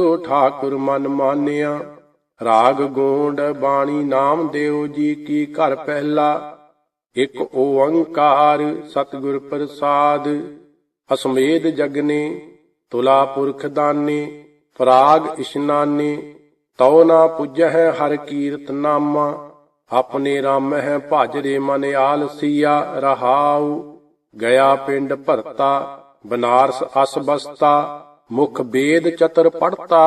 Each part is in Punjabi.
ਸੋ ਠਾਕੁਰ ਮਨ ਮਾਨਿਆ, ਰਾਗ ਗੋਂਡ ਬਾਣੀ ਨਾਮ ਦੇਵ ਜੀ ਕੀ ਘਰ ਪਹਿਲਾ, ਇਕ ਓੰਕਾਰ ਸਤਿਗੁਰ ਪ੍ਰਸਾਦ, ਅਸਮੇਧ ਜਗਨੇ, ਤੁਲਾ ਪੁਰਖ ਦਾਨੇ, ਪ੍ਰਾਗ ਇਸ਼ਨਾਨੇ, ਤਉ ਨਾ ਪੁਜਹਿ ਹਰ ਕੀਰਤ ਨਾਮਾ, ਆਪਣੇ ਰਾਮ ਹੈ ਭਾਜਰੇ ਮਨ ਆਲਸੀਆ ਰਹਾਉ, ਗਿਆ ਪਿੰਡ ਭਰਤਾ, ਬਨਾਰਸ ਅਸਬਸਤਾ ਮੁਖ ਬੇਦ ਚਤਰ ਪੜਤਾ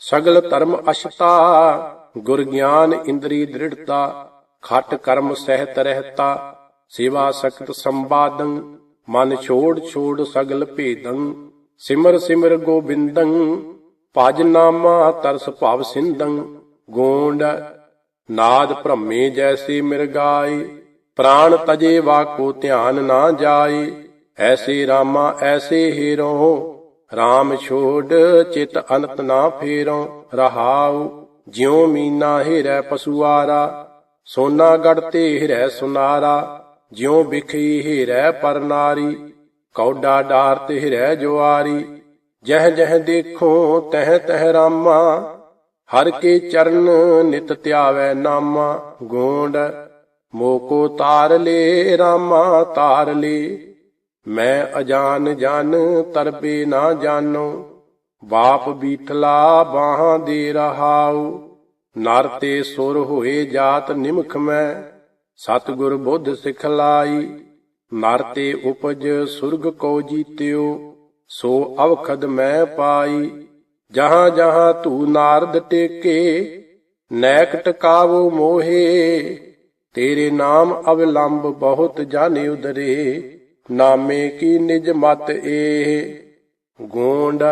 ਸਗਲ ਧਰਮ ਅਸ਼ਤਾ, ਗੁਰ ਗਿਆਨ ਇੰਦਰੀ ਦ੍ਰਿੜਤਾ, ਖਟ ਕਰਮ ਸਹਿਤ ਰਹਿਤਾ, ਸੇਵਾ ਸਖਤ ਸੰਵਾਦੰ, ਮਨ ਛੋੜ ਛੋੜ ਸਗਲ ਭੇਦੰ, ਸਿਮਰ ਸਿਮਰ ਗੋਬਿੰਦੰ, ਭਜ ਨਾਮਾ ਤਰਸ ਭਵ ਸਿੰਦੰ ਗੋਂਡ ਨਾਦ ਭ੍ਰਮੇ ਜੈਸੇ ਮਿਰਗਾਏ ਪ੍ਰਾਣ ਤਜੇ ਵਾਕੋ ਧਿਆਨ ਨਾ ਜਾਏ, ਐਸੇ ਰਾਮਾ ਐਸੇ ਹੀਰੋ RAM ਛੋੜ ਚਿਤ ਅਨਤ ਨਾ ਫੇਰੋ ਰਹਾਉ, ਜਿਉ ਮੀਨਾ ਹਿਰੈ ਪਸੁਆਰਾ, ਸੋਨਾ ਗੜ ਤੇ ਹਿਰੈ ਸੁਨਾਰਾ, ਜਿਉ ਬਿਖੀ ਹਿਰੈ ਪਰਨਾਰੀ ਕੌਡਾ ਡਾਰ ਤੇ ਹਿਰੈ ਜੁਆਰੀ, ਜਹ ਜਹ ਦੇਖੋ ਤਹ ਤਹ ਰਾਮਾ, ਹਰ ਕੇ ਚਰਨ ਨਿਤ ਧਿਆਵੈ ਨਾਮਾ, ਗੋਂਡ, ਮੋਕੋ ਤਾਰ ਲੇ ਰਾਮਾ, ਤਾਰ ਲੇ। ਮੈਂ ਅਜਾਨ ਜਨ ਤਰਪੇ ਨਾ ਜਾਣੋ ਬਾਪ ਬੀਠਲਾ ਬਾਹਾਂ ਦੇ ਰਹਾਉ। ਨਰ ਤੇ ਸੁਰ ਹੋਏ ਜਾਤ ਨਿਮਖ ਮੈਂ। ਸਤਿਗੁਰ ਬੁੱਧ ਸਿਖ ਲਾਈ। ਨਰ ਤੇ ਉਪਜ ਸੁਰਗ ਕੋ ਜੀਤਿਓ। ਸੋ ਅਵਖਦ ਮੈਂ ਪਾਈ। ਜਹਾਂ ਜਹਾਂ ਤੂ ਨਾਰਦ ਟੇਕੇ ਨੈਕ ਟਕਾਵੋ ਮੋਹੇ। ਤੇਰੇ ਨਾਮ ਅਵਲੰਬ ਬਹੁਤ ਜਾਣੇ ਉਦਰੇ ਨਾਮੇ ਕੀ ਨਿਜ ਮਤ ਏ ਗੋਂਡ,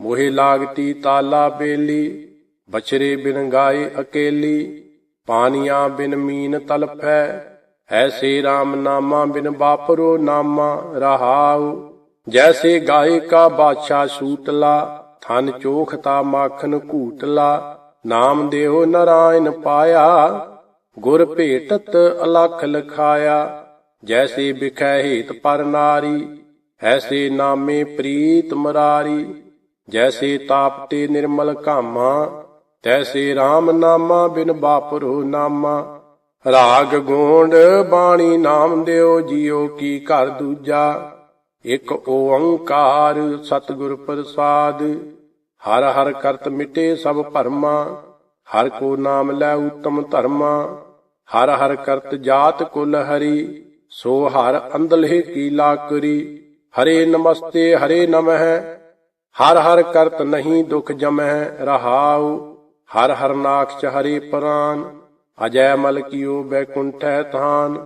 ਮੋਹਿ ਲਾਗਤੀ ਤਾਲਾ ਬੇਲੀ, ਬਛਰੇ ਬਿਨ ਗਾਏ ਅਕੇਲੀ ਪਾਨੀਆਂ ਬਿਨ ਮੀਨ ਤਲਫੈ, ਐਸੇ RAM ਨਾਮਾ ਬਿਨ ਬਾਪਰੋ ਨਾਮਾ ਰਹਾਉ। ਜੈਸੇ ਗਾਏ ਕਾ ਬਾਦਸ਼ਾਹ ਸੂਤਲਾ, ਥਨ ਚੋਖਤਾ ਮਾਖਨ ਘੂਟਲਾ, ਨਾਮ ਦੇਹੋ ਨਰਾਇਣ ਪਾਇਆ, ਗੁਰ ਭੇਟਤ ਅਲਖ ਲਖਾਇਆ। ਜੈਸੇ ਬਿਖੈ ਹੇਤ ਪਰ ਨਾਰੀ, ਐਸੇ ਨਾਮੇ ਪ੍ਰੀਤ ਮਰਾਰੀ। ਜੈਸੇ ਤਾਪਤੇ ਨਿਰਮਲ ਕਾਮਾ ਤੈਸੇ RAM ਨਾਮਾ ਬਿਨ ਬਾਪਰੋ ਨਾਮਾ। ਰਾਗ ਗੋਂਡ ਬਾਣੀ ਨਾਮ ਦਿਓ ਜੀਓ ਕੀ ਘਰ ਦੂਜਾ। ਇੱਕ ਓੰਕਾਰ ਸਤਿਗੁਰ ਪ੍ਰਸਾਦ, ਹਰ ਹਰ ਕਰਤ ਮਿਟੇ ਸਭ ਭਰਮਾ। ਹਰ ਕੋ ਨਾਮ ਲੈ ਉਤਮ ਧਰਮਾ, ਹਰ ਹਰ ਕਰਤ ਜਾਤ ਕੁਲ ਹਰੀ। ਸੋ ਹਰ ਅੰਦਲਹਿ ਕੀਲਾ ਕਰੀ ਹਰੇ ਨਮਸਤੇ ਹਰੇ ਨਮਹਿ, ਹਰ ਹਰ ਕਰਤ ਨਹੀਂ ਦੁਖ ਜਮਹਿ ਰਹਾਉ, ਹਰ ਹਰ ਨਾਖਚ ਹਰੇ ਪ੍ਰਾਨ, ਅਜੈ ਮਲ ਕੀਓ ਬੈਕੁੰਠੈ ਥਾਨ,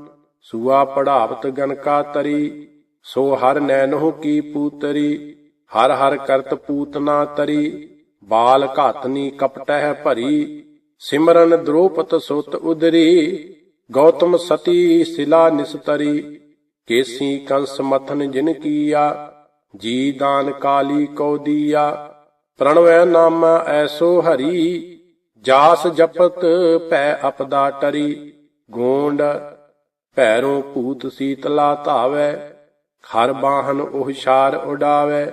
ਸੁਆ ਪੜਾਵਤ ਗਨਕਾ ਤਰੀ ਸੋ ਹਰ ਨੈਨੋ ਕੀ ਪੂਤਰੀ, ਹਰ ਹਰ ਕਰਤ ਪੂਤਨਾ ਤਰੀ, ਬਾਲ ਘਾਤਨੀ ਕਪਟਹਿ ਭਰੀ, ਸਿਮਰਨ ਦ੍ਰੋਪਤ ਸੁਤ ਉਦਰੀ ਗੌਤਮ ਸਤੀ ਸਿਲਾ ਨਿਸਤਰੀ, ਕੇਸੀ ਕੰਸ ਮਥਨ ਜਿਨ ਕੀਆ, ਜੀ ਦਾਨ ਕਾਲੀ ਕੋ ਦੀਆ। ਪ੍ਰਣਵੈ ਨਾਮ ਐਸੋ ਹਰੀ, ਜਾਸ ਜਪਤ ਭੈ ਅਪਦਾ ਟਰੀ। ਗੋਂਡ, ਭੈਰੋਂ ਭੂਤ ਸੀਤਲਾ ਧਾਵੈ, ਖਰ ਬਾਹਨ ਉਹ ਸ਼ਾਰ ਉਡਾਵੈ।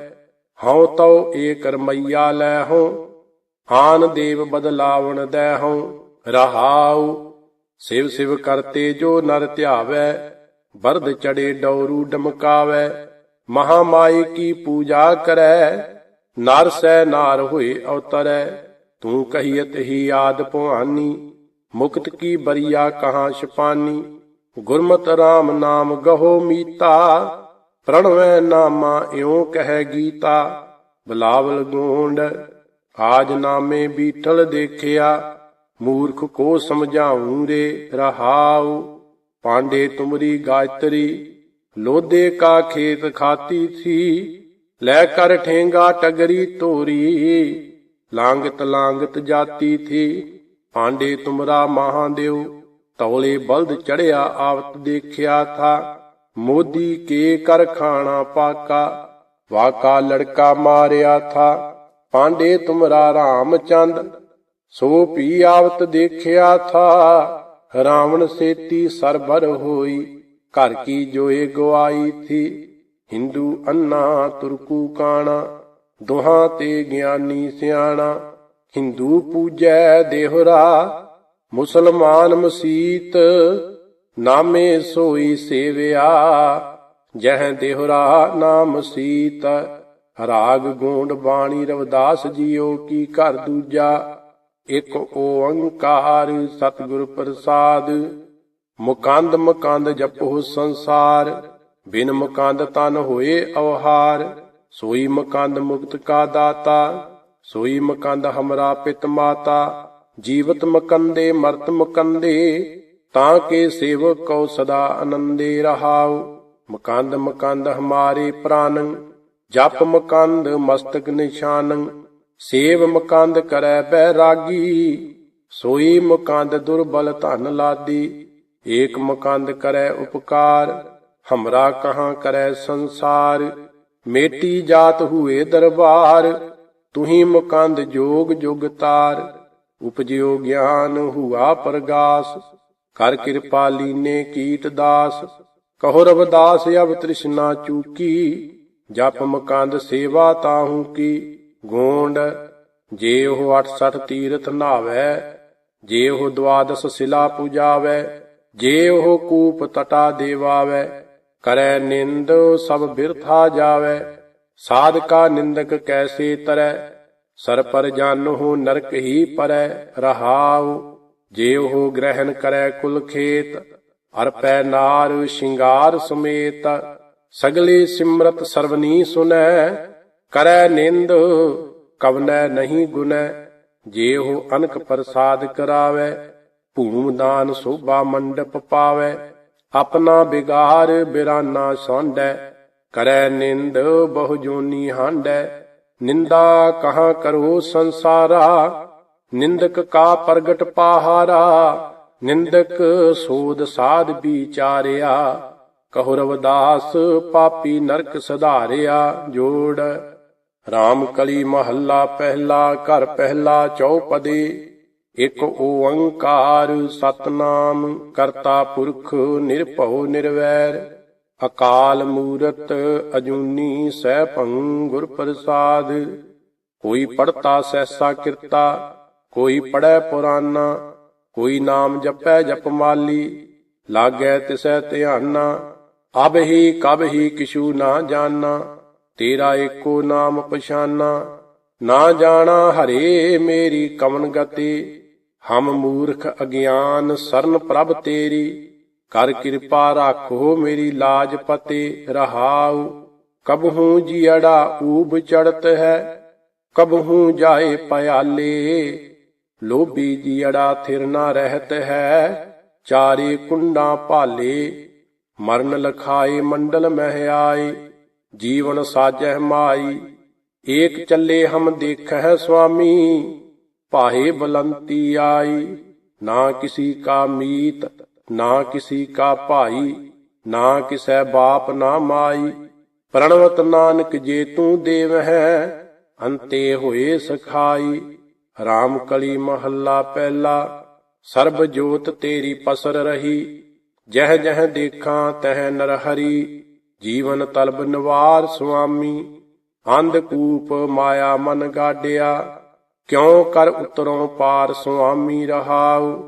ਹਉ ਤਉ ਏ ਕਰਮਈਆ ਲੈ ਹੋ ਆਨ ਦੇਵ ਬਦਲਾਵਣ ਦੈ ਹੋ ਰਹਾਉ ਸਿਵ ਸਿਵ ਕਰਤੇ ਜੋ ਨਰ ਧਿਆਵੈ ਬਰਦ ਚੜੇ ਡੌਰੂ ਡਮਕਾਵੈ ਮਹਾ ਮਹਾਮਾਈ ਕੀ ਪੂਜਾ ਕਰੈ, ਨਰ ਸੈ ਨਾਰ ਹੋਏ ਅਵਤਰੈ, ਤੂੰ ਕਹੀਤ ਹੀ ਆਦ ਭਵਾਨੀ, ਮੁਕਤ ਕੀ ਬਰੀਆ ਕਹਾਂ ਛਪਾਨੀ, ਗੁਰਮਤ RAM ਨਾਮ ਗਹੋ ਮੀਤਾ, ਪ੍ਰਣਵੈ ਨਾਮਾ ਇਉ ਕਹਿ ਗੀਤਾ, ਬਲਾਵਲ ਗੋਂਡ, ਆਜ ਨਾਮੇ ਬੀਠਲ ਦੇਖਿਆ ਮੂਰਖ ਕੋ ਸਮਝਾਉਂ ਰੇ ਰਹਾਉ, ਪਾਂਡੇ ਤੁਮਰੀ ਗਾਇਤਰੀ ਲੋਦੇ ਕਾ ਖੇਤ ਖਾਤੀ ਥੀ, ਲੈ ਕਰ ਠੇਂਗਾ ਟਗਰੀ ਤੋਰੀ, ਲਾਂਗਤ ਲਾਂਗਤ ਜਾਤੀ ਥੀ, ਪਾਂਡੇ ਤੁਮਰਾ ਮਹਾਦੇਵ, ਤੌਲੇ ਬਲਦ ਚੜਿਆ ਆਵਤ ਦੇਖਿਆ ਥਾ, ਮੋਦੀ ਕੇ ਕਰ ਖਾਣਾ ਪਾਕਾ, ਵਾਕਾ ਲੜਕਾ ਮਾਰਿਆ ਥਾ, ਪਾਂਡੇ ਤੁਮਰਾ ਰਾਮਚੰਦ ਸੋ ਪੀ ਆਵਤ ਦੇਖਿਆ ਥਾ, ਰਾਵਣ ਸੇਤੀ ਸਰਬਰ ਹੋਈ। ਘਰ ਕੀ ਜੋਏ ਗਵਾਈ ਥੀ, ਹਿੰਦੂ ਅੰਨਾ ਤੁਰਕੂ ਕਾਣਾ, ਦੁਹਾਂ ਤੇ ਗਿਆਨੀ ਸਿਆਣਾ। ਹਿੰਦੂ ਪੂਜੈ ਦੇਹਰਾ, ਮੁਸਲਮਾਨ ਮਸੀਤ, ਨਾਮੇ ਸੋਈ ਸੇਵਿਆ। ਜਹ ਦੇਹਰਾ ਨਾਮ ਸੀਤ, ਰਾਗ ਗੂੰਡ ਬਾਣੀ ਰਵਦਾਸ ਜੀਓ ਕੀ ਘਰ ਦੂਜਾ। ਇੱਕ ਓੰਕਾਰ ਸਤਿਗੁਰ ਪ੍ਰਸਾਦ। ਮੁਕੰਦ ਮੁਕੰਦ ਜਪੋ ਸੰਸਾਰ, ਬਿਨ ਮੁਕੰਦ ਤਨ ਹੋਏ ਅਵਹਾਰ। ਸੋਈ ਮੁਕੰਦ ਮੁਕਤ ਕਾ ਦਾਤਾ, ਸੋਈ ਮੁਕੰਦ ਹਮਰਾ ਪਿਤ ਮਾਤਾ। ਜੀਵਤ ਮੁਕੰਦੇ, ਮਰਤ ਮੁਕੰਦੇ, ਤਾਂ ਕੇ ਸੇਵਕ ਕੋ ਸਦਾ ਆਨੰਦੇ ਰਹਾਉ। ਮੁਕੰਦ ਮੁਕੰਦ ਹਮਾਰੇ ਪ੍ਰਾਨ, ਜਪ ਮੁਕੰਦ ਮਸਤਕ ਨਿਸ਼ਾਨ। ਸੇਵ ਮੁਕੰਦ ਕਰੈ ਬੈਰਾਗੀ, ਸੋਈ ਮੁਕੰਦ ਦੁਰਬਲ ਧਨ ਲਾਦੀ। ਏਕ ਮੁਕੰਦ ਕਰੈ ਉਪਕਾਰ, ਹਮਰਾ ਕਹਾ ਕਰੈ ਸੰਸਾਰ। ਮੇਟੀ ਜਾਤ ਹੁਏ ਦਰਬਾਰ, ਤੁਹੀ ਮੁਕੰਦ ਜੋਗ ਜੁਗਤਾਰ ਉਪਜਿਓ ਗਿਆਨ ਹੁਆ ਪ੍ਰਗਾਸ, ਕਰ ਕਿਰਪਾ ਲੀਨੇ ਕੀਟ ਦਾਸ। ਕਹੋ ਰਵਦਾਸ ਅਬ ਤ੍ਰਿਸ਼ਨਾ ਚੂਕੀ, ਜਪ ਮਕੰਦ ਸੇਵਾ ਤਾਹੂ ਕੀ। ਗੋਂਡ, ਜੇ ਉਹ 68 ਤੀਰਥ ਨਾਵੇ ਜੇ ਉਹ ਦਵਾਦਸ ਸਿਲਾ ਪੂਜਾਵੇ, ਜੇ ਉਹ ਕੂਪ ਤਟਾ ਦੇਵਾਵੇ, ਕਰੈ ਨਿੰਦ, ਸਭ ਬਿਰਥਾ ਜਾਵੇ, ਸਾਧਕਾ ਨਿੰਦਕ ਕੈਸੇ ਤਰੈ ਸਰ ਪਰ ਜਾਨਹੁ ਨਰਕ ਹੀ ਪਰੈ, ਰਹਾਉ, ਜੇ ਉਹ ਗ੍ਰਹਿਣ ਕਰੈ ਕੁਲ ਖੇਤ, ਅਰਪੈ ਨਾਰ ਸ਼ਿੰਗਾਰ ਸਮੇਤ, ਸਗਲੇ ਸਿਮਰਤ ਸਰਵਨੀ ਸੁਨੈ ਕਰੈ ਨਿੰਦ, ਕਵਨੈ ਨਹੀਂ ਗੁਨੈ, ਜੇ ਹੋ ਅਨਕ ਪ੍ਰਸਾਦ ਕਰਾਵੇ, ਭੂਮ ਦਾਨ ਸੋਭਾ ਮੰਡਪ ਪਾਵੇ, ਆਪਣਾ ਬਿਗਾਰ ਬਿਰਾਨਾ ਸਾਂਡੈ, ਕਰੈ ਨਿੰਦ, ਬਹੁ ਜੋਨੀ ਹਾਂਡੈ, ਨਿੰਦਾ ਕਹਾਂ ਕਰੋ ਸੰਸਾਰਾ, ਨਿੰਦਕ ਕਾ ਪ੍ਰਗਟ ਪਾਹਾਰਾ, ਨਿੰਦਕ ਸੋਦ ਸਾਧ ਵਿਚਾਰਿਆ, ਕਹੋ ਰਵਦਾਸ ਪਾਪੀ ਨਰਕ ਸਧਾਰਿਆ, ਜੋੜ RAM ਕਲੀ ਮਹੱਲਾ ਪਹਿਲਾ, ਘਰ ਪਹਿਲਾ, ਚੌਪਦੀ। ਇੱਕ ਓੰਕਾਰ ਸਤਨਾਮ, ਕਰਤਾ ਪੁਰਖ ਨਿਰਭਉ ਨਿਰਵੈਰ। ਅਕਾਲ ਮੂਰਤ ਅਜੂਨੀ ਸੈਭੰ ਗੁਰ ਪ੍ਰਸਾਦ ਕੋਈ ਪੜਤਾ ਸੈਸਾ ਕਿਰਤਾ, ਕੋਈ ਪੜੈ ਪੁਰਾਨਾ। ਕੋਈ ਨਾਮ ਜਪੈ ਜਪਮਾਲੀ ਲਾਗੈ ਤਿਸੈ ਧਿਆਨਾ। ਅਬ ਹੀ ਕਬ ਹੀ ਕਿਛੂ ਨਾ ਜਾਣਾ ਤੇਰਾ ਏਕੋ ਨਾਮ ਪਛਾਨਾ, ਨਾ ਜਾਣਾ ਹਰੇ ਮੇਰੀ ਕਮਨ ਗਤੀ। ਹਮ ਮੂਰਖ ਅਗਿਆਨ ਸਰਨ ਪ੍ਰਭ ਤੇਰੀ, ਕਰ ਕਿਰਪਾ ਰਾਖੋ ਮੇਰੀ ਲਾਜ ਪਤੇ, ਰਹਾਉ। ਕਬਹੂ ਜੀੜਾ ਊਬ ਚੜਤ ਹੈ, ਕਬਹੂ ਜਾਏ ਪਿਆਲੇ ਲੋਭੀ ਜੀੜਾ ਥਿਰ ਨਾ ਰਹਿਤ ਹੈ, ਚਾਰੇ ਕੁੰਡਾਂ ਭਾਲੇ। ਮਰਨ ਲਖਾਏ ਮੰਡਲ ਮਹਿ ਆਏ ਜੀਵਨ ਸਾਜਹਿ ਮਾਈ, ਏਕ ਚੱਲੇ ਹਮ ਦੇਖਹਿ ਸੁਆਮੀ ਪਾਹੇ ਬਲੰਤੀ ਆਈ, ਨਾ ਕਿਸੀ ਕਾ ਮੀਤ, ਨਾ ਕਿਸੀ ਕਾ ਭਾਈ, ਨਾ ਕਿਸੈ ਬਾਪ ਨਾ ਮਾਈ। ਪ੍ਰਣਵਤ ਨਾਨਕ ਜੇ ਤੂੰ ਦੇਵ ਹੈ ਅੰਤੇ ਹੋਏ ਸਖਾਈ। ਰਾਮ ਕਲੀ ਮਹੱਲਾ ਪਹਿਲਾ, ਸਰਬ ਜੋਤ ਤੇਰੀ ਪਸਰ ਰਹੀ। ਜਹ ਜਹ ਦੇਖਾਂ ਤਹ ਨਰ ਹਰੀ ਜੀਵਨ ਤਲਬ ਨਿਵਾਰ ਸੁਆਮੀ, ਅੰਧ ਕੂਪ ਮਾਇਆ ਮਨ ਗਾਡਿਆ, ਕਿਉ ਕਰ ਉਤਰੋਂ ਪਾਰ ਸੁਆਮੀ ਰਹਾਉ?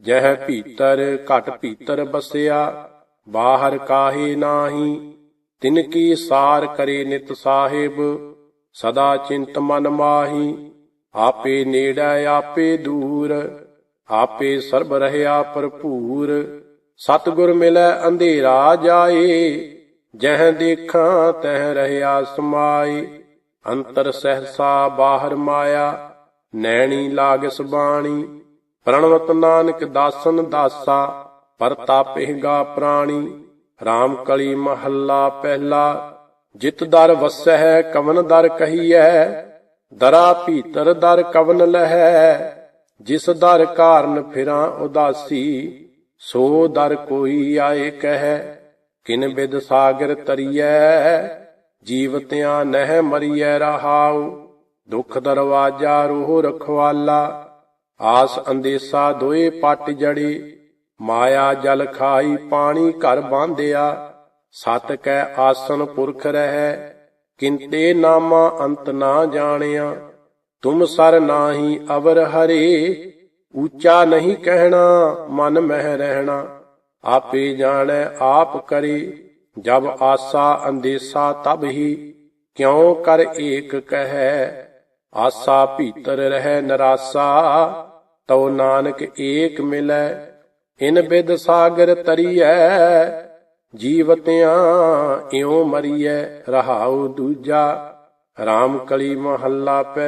ਜਹ ਭੀਤਰ ਘਟ ਭੀਤਰ ਬਸਿਆ, ਬਾਹਰ ਕਾਹੇ ਨਾਹੀ? ਤਿਨ ਕੀ ਸਾਰ ਕਰੇ ਨਿਤ ਸਾਹਿਬ, ਸਦਾ ਚਿੰਤ ਮਨ ਮਾਹੀ? ਆਪੇ ਨੇੜੇ ਆਪੇ ਦੂਰ, ਆਪੇ ਸਰਬ ਰਹਿਆ ਭਰਪੂਰ, ਸਤਿਗੁਰ ਮਿਲੈ ਅੰਧੇਰਾ ਜਾਏ। ਜਹ ਦੇਖਾਂ ਤਹ ਰਹਿਆ ਸਮਾਈ ਅੰਤਰ ਸਹਸਾ ਬਾਹਰ ਮਾਇਆ, ਨੈਣੀ ਲਾਗਸ ਬਾਣੀ, ਪ੍ਰਣਵਤ ਨਾਨਕ ਦਾਸਨ ਦਾਸਾ ਪਰਤਾਪਹਿਗਾ ਪ੍ਰਾਣੀ RAM ਕਲੀ ਮਹੱਲਾ ਪਹਿਲਾ, ਜਿਤ ਦਰ ਵਸਹਿ ਕਵਨ ਦਰ ਕਹੀਐ, ਦਰਾ ਭੀਤਰ ਦਰ ਕਵਨ ਲਹੈ, ਜਿਸ ਦਰ ਕਾਰਨ ਫਿਰਾਂ ਉਦਾਸੀ, ਸੋ ਦਰ ਕੋਈ ਆਏ ਕਹੈ। ਕਿਨ ਬਿਦ ਸਾਗਰ ਤਰੀਐ ਜੀਵਤਿਆਂ ਨਹਿ ਮਰੀਐ ਰਹਾਉ, ਦੁਖ ਦਰਵਾਜਾ ਰੋਹ ਰਖਵਾਲਾ, ਆਸ ਅੰਦੇਸਾ ਦੋਏ ਪੱਟ ਜੜੀ, ਮਾਇਆ ਜਲ ਖਾਈ ਪਾਣੀ ਘਰ ਬਾਂਧਿਆ, ਸਤ ਕੈ ਆਸਨ ਪੁਰਖ ਰਹਿ ਕਿੰਤੇ ਨਾਮਾ ਅੰਤ ਨਾ ਜਾਣਿਆ, ਤੁਮ ਸਰ ਨਾਹੀ ਅਵਰ ਹਰੇ, ਉੱਚਾ ਨਹੀਂ ਕਹਿਣਾ, ਮਨ ਮਹਿ ਰਹਿਣਾ। ਆਪੇ ਜਾਣੈ, ਆਪ ਕਰੇ। ਜਬ ਆਸਾ ਅੰਦੇਸਾ, ਤਬ ਹੀ ਕਿਉ ਕਰ ਏਕ ਕਹੈ। ਆਸਾ ਭੀਤਰ ਰਹਿ, ਨਰਾਸਾ, ਤਉ ਨਾਨਕ ਏਕ ਮਿਲੈ। ਇਨ ਬਿਦ ਸਾਗਰ ਤਰੀਐ, ਜੀਵਤਿਆਂ ਇਉ ਮਰੀਐ। ਰਹਾਉ ਦੂਜਾ, ਰਾਮ ਕਲੀ ਮਹੱਲਾ ਪੈ